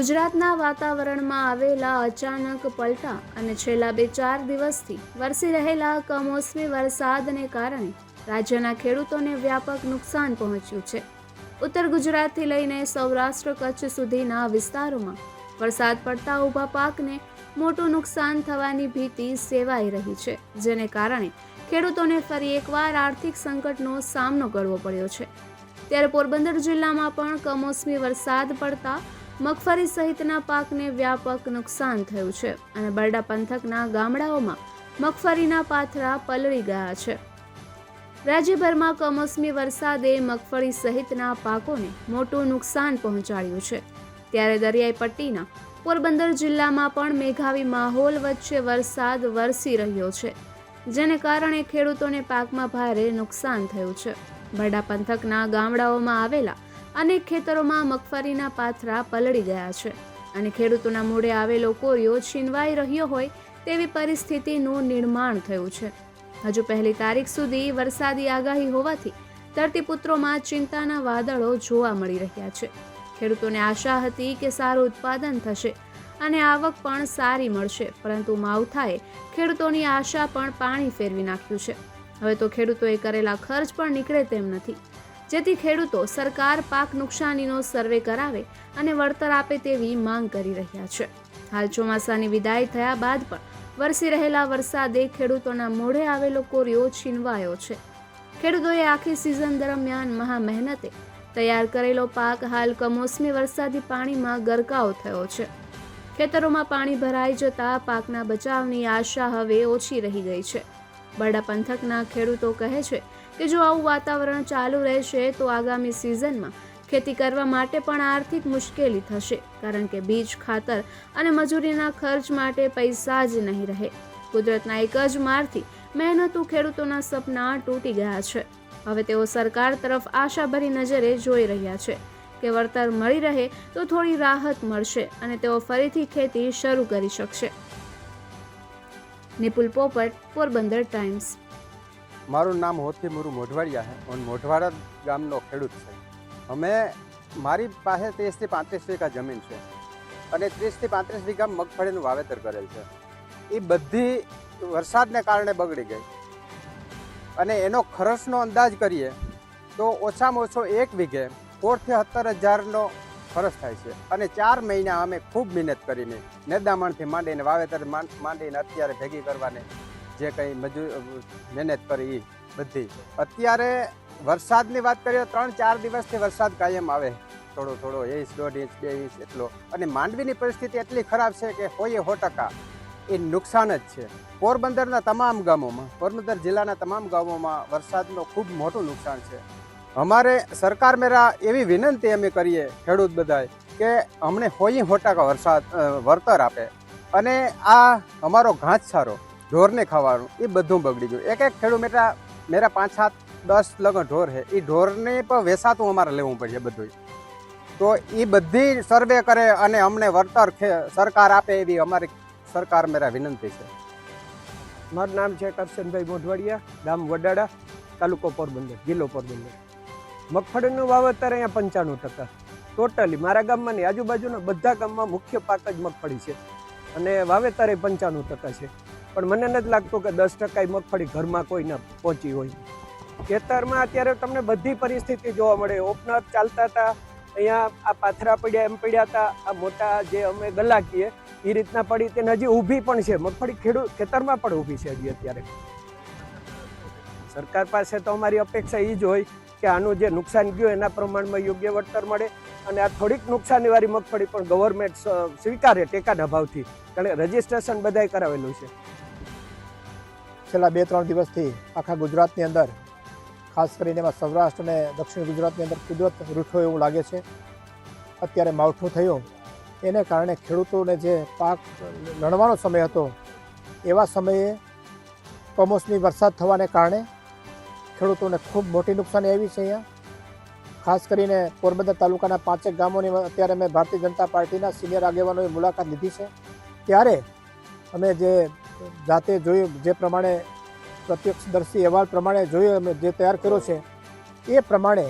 ગુજરાતના વાતાવરણમાં આવેલા અચાનક પલટા અને છેલ્લા બે ચાર દિવસથી વરસી રહેલા કમોસમી વરસાદને કારણે રાજ્યના ખેડૂતોને વ્યાપક નુકસાન પહોંચ્યું છે. ઉત્તર ગુજરાતથી લઈને સૌરાષ્ટ્ર કચ્છ સુધીના વિસ્તારોમાં વરસાદ પડતા ઊભા પાકને મોટું નુકસાન થવાની ભીતિ સેવાઈ રહી છે, જેને કારણે ખેડૂતોને ફરી એકવાર આર્થિક સંકટનો સામનો કરવો પડ્યો છે. ત્યારે પોરબંદર જિલ્લામાં પણ કમોસમી વરસાદ પડતા મગફળી સહિતના પાકને વ્યાપક નુકસાન થયું છે અને બરડા પંથકના ગામડાઓમાં મગફળીના પાથરા પલળી ગયા છે. રાજ્યભરમાં કમોસમી વરસાદે મગફળી સહિતના પાકોને મોટું નુકસાન પહોંચાડ્યું છે. ત્યારે દરિયાઈ પટ્ટીના પોરબંદર જિલ્લામાં પણ મેઘાવી માહોલ વચ્ચે વરસાદ વરસી રહ્યો છે, જેને કારણે ખેડૂતોને પાકમાં ભારે નુકસાન થયું છે. બરડા પંથકના ગામડાઓમાં આવેલા અનેક ખેતરોમાં મગફળીના પાથરા પલળી ગયા છે. અને ખેડૂતોના મૂળે આવેલો કોરિયો છીનવાઈ રહ્યો હોય તેવી પરિસ્થિતિનું નિર્માણ થયું છે. હજુ પહેલી તારીખ સુધી વરસાદી આગાહી હોવાથી ધરતીપુત્રોમાં ચિંતાના વાદળો જોવા મળી રહ્યા છે. ખેડૂતોને આશા હતી કે સારું ઉત્પાદન થશે અને આવક પણ સારી મળશે, પરંતુ માવઠાએ ખેડૂતોની આશા પણ પાણી ફેરવી નાખ્યું છે. હવે તો ખેડૂતોએ કરેલા ખર્ચ પણ નીકળે તેમ નથી. જેથી ખેડૂતો સરકાર પાક નુકસાનીનો સર્વે કરાવે અને વળતર આપે તેવી માંગ કરી રહ્યા છે. હાલ ચોમાસાની વિદાય થયા બાદ પણ વરસી રહેલા વરસાદે ખેડૂતોના મોઢે આવેલો કોરિયો છીનવાયો છે. ખેડૂતોએ આખી સિઝન દરમિયાન મહા મહેનતે તૈયાર કરેલો પાક હાલ કમોસમી વરસાદી પાણીમાં ગરકાવ થયો છે. ખેતરોમાં પાણી ભરાઈ જતા પાકના બચાવની આશા હવે ઓછી રહી ગઈ છે. બરડા પંથકના ખેડૂતો કહે છે કે જો આવું વાતાવરણ ચાલુ રહેશે તો આગામી સિઝનમાં ખેતી કરવા માટે પણ આર્થિક મુશ્કેલી થશે, કારણ કે બીજ, ખાતર અને મજૂરીના ખર્ચ માટે પૈસા જ નહીં રહે. કુદરતના એક જ મારથી મહેનતુ ખેડૂતોના સપના તૂટી ગયા છે. હવે તેઓ સરકાર તરફ આશાભરી નજરે જોઈ રહ્યા છે કે વળતર મળી રહે તો થોડી રાહત મળશે અને તેઓ ફરીથી ખેતી શરૂ કરી શકશે. નિપુલ પોપટ, પોરબંદર ટાઈમ્સ. મારું નામ હોથી મુરુ મોઢવાડિયા છે હું મોઢવાડા ગામનો ખેડૂત છે. અમે, મારી પાસે ત્રીસથી પાંત્રીસ વીઘા જમીન છે. અને ત્રીસથી પાંત્રીસ વીઘા મગફળીનું વાવેતર કરેલ છે. એ બધી વરસાદને કારણે બગડી ગઈ. અને એનો ખર્ચનો અંદાજ કરીએ, તો ઓછામાં ઓછો એક વીઘે સોળથી સત્તર હજારનો ખર્ચ થાય છે. અને ચાર મહિના અમે ખૂબ મહેનત કરીને નેદામણથી માંડીને વાવેતર માંડીને અત્યારે ભેગી કરવાને જે કંઈ મજૂર, મહેનત કરી એ બધી. અત્યારે વરસાદની વાત કરીએ ત્રણ, ચાર દિવસથી વરસાદ કાયમ આવે. થોડો થોડો ઇંચ દોઢ ઇંચ, બે ઇંચ એટલો. અને માંડવીની પરિસ્થિતિ એટલી ખરાબ છે કે હોઈએ સો ટકા એ નુકસાન જ છે. પોરબંદરના તમામ ગામોમાં, પોરબંદર જિલ્લાના તમામ ગામોમાં વરસાદનો ખૂબ મોટું નુકસાન છે. અમારે સરકાર મેરા એવી વિનંતી અમે કરીએ ખેડૂત બધાય કે અમને હોઈ સો ટકા વરસાદ વળતર આપે. અને આ અમારો ઘાસચારો ઢોરને ખાવાનું એ બધું બગડી ગયું. એક એક ખેડૂત મેરા મેરા પાંચ સાત દસ લગન ઢોર છે, એ ઢોરને પણ વેસાતું અમારે લેવું પડશે બધું તો એ બધી સર્વે કરે અને અમને વળતર સરકાર આપે એવી અમારી સરકાર મેરા વિનંતી છે. મારું નામ છે કરશનભાઈ મોઢવાડિયા, ગામ વડાડા, તાલુકો પોરબંદર, જિલ્લો પોરબંદર. મગફળીનું વાવેતર અહીંયા પંચાણું ટકા. ટોટલી મારા ગામમાં નહીં આજુબાજુના બધા ગામમાં મુખ્ય પાક જ મગફળી છે. અને વાવેતર એ પંચાણું ટકા છે. પણ મને નથી લાગતું કે દસ ટકા મગફળી ઘરમાં કોઈને પહોંચી હોય. ખેતરમાં અત્યારે તમને બધી પરિસ્થિતિ જોવા મળે. ઓપનર ચાલતા હતા, અહીંયા આ પાથરા પડ્યા, એમ પડ્યા હતા. આ મોટા જે અમે ગલા કહીએ એ રીતના પડી તેને હજી ઊભી પણ છે. મગફળી ખેડૂત ખેતરમાં પણ ઊભી છે હજી અત્યારે. સરકાર પાસે તો અમારી અપેક્ષા એ જ હોય કે આનું જે નુકસાન ગયું એના પ્રમાણમાં યોગ્ય વળતર મળે અને આ થોડીક નુકસાનીવાળી મગફળી પણ ગવર્મેન્ટ સ્વીકારે ટેકાના ભાવથી. કારણ કે રજીસ્ટ્રેશન બધાય કરાવેલું છે. છેલ્લા બે ત્રણ દિવસથી આખા ગુજરાતની અંદર, ખાસ કરીને એમાં સૌરાષ્ટ્ર અને દક્ષિણ ગુજરાતની અંદર કુદરત રૂઠો એવું લાગે છે. અત્યારે માવઠું થયું. એને કારણે ખેડૂતોને જે પાક લણવાનો સમય હતો, એવા સમયે કમોસમી વરસાદ થવાને કારણે ખેડૂતોને ખૂબ મોટી નુકસાની આવી છે અહીંયા. ખાસ કરીને પોરબંદર તાલુકાના પાંચેક ગામોની અત્યારે મેં ભારતીય જનતા પાર્ટીના સિનિયર આગેવાનોએ મુલાકાત લીધી છે. ત્યારે અમે જે જાતે જોયું, જે પ્રમાણે પ્રત્યક્ષદર્શી અહેવાલ પ્રમાણે જોયું અમે જે તૈયાર કર્યો છે, એ પ્રમાણે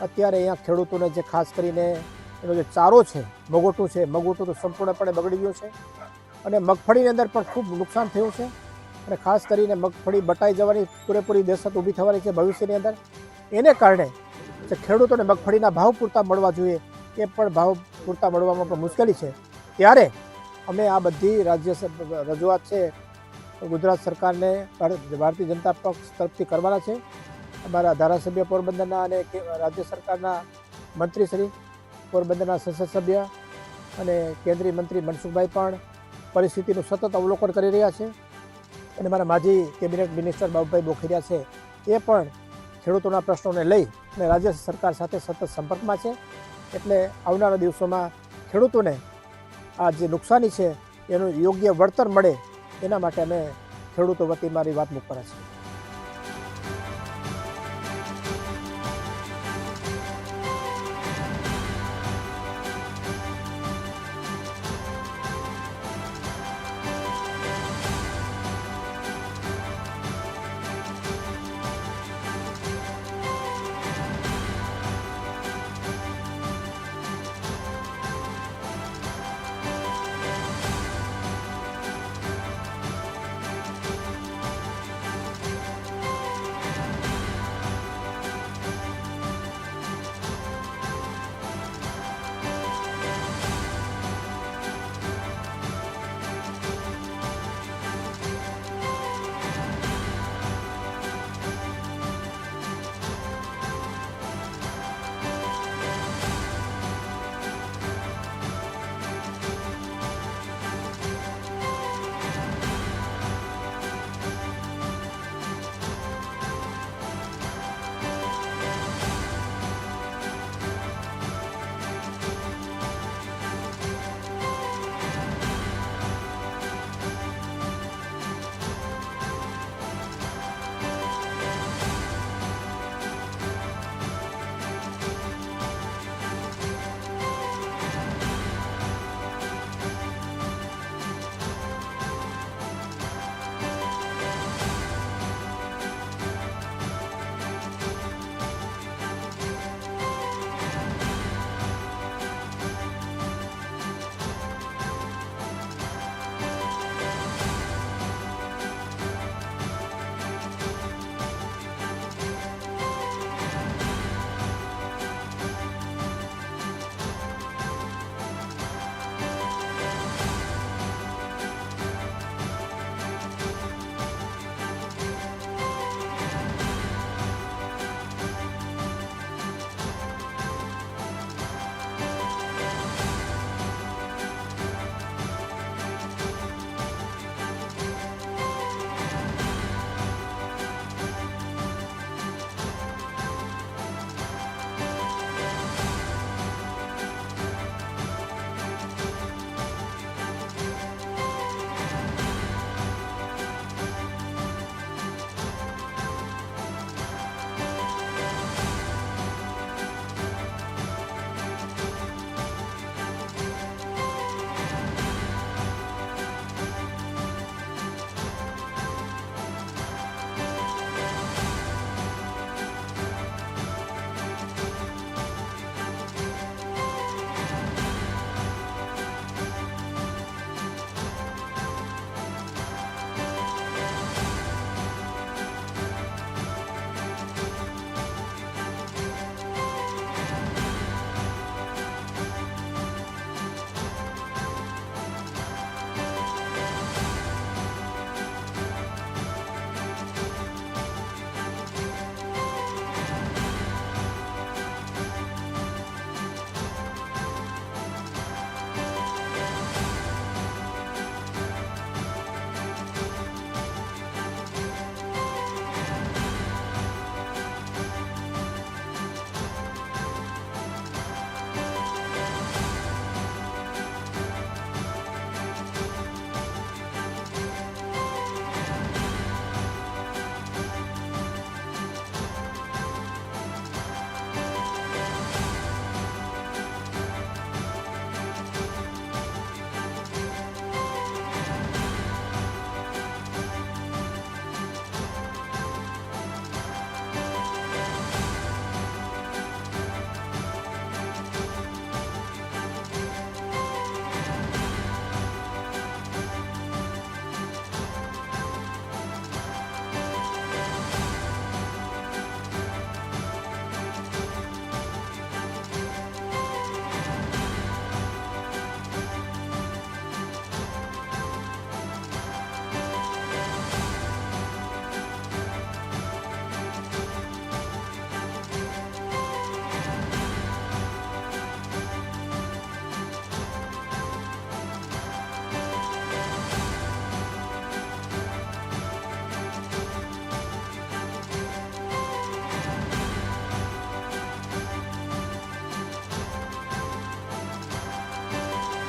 અત્યારે અહીંયા ખેડૂતોને જે ખાસ કરીને એનો જે ચારો છે, મગોટું છે, મગોટું તો સંપૂર્ણપણે બગડી ગયું છે અને મગફળીની અંદર પણ ખૂબ નુકસાન થયું છે અને ખાસ કરીને મગફળી બટાઈ જવાની પૂરેપૂરી દહેશત ઊભી થવાની છે ભવિષ્યની અંદર. એને કારણે જે ખેડૂતોને મગફળીના ભાવ પૂરતા મળવા જોઈએ, એ પણ ભાવ પૂરતા મળવામાં પણ મુશ્કેલી છે. ત્યારે અમે આ બધી રાજ્ય રજૂઆત છે, ગુજરાત સરકારને, ભારત- ભારતીય જનતા પક્ષ તરફથી કરવાના છે. અમારા ધારાસભ્ય પોરબંદરના અને રાજ્ય સરકારના મંત્રીશ્રી પોરબંદરના સંસદ સભ્ય અને કેન્દ્રીય મંત્રી મનસુખભાઈ પણ પરિસ્થિતિનું સતત અવલોકન કરી રહ્યા છે. અને મારા માજી કેબિનેટ મિનિસ્ટર બાબુભાઈ બોખીરિયા છે, એ પણ ખેડૂતોના પ્રશ્નોને લઈ અને રાજ્ય સરકાર સાથે સતત સંપર્કમાં છે. એટલે આવનારા દિવસોમાં ખેડૂતોને આ જે નુકસાની છે, એનું યોગ્ય વળતર મળે, એના માટે અમે ખેડૂતો વતી મારી વાત મૂકવાના છે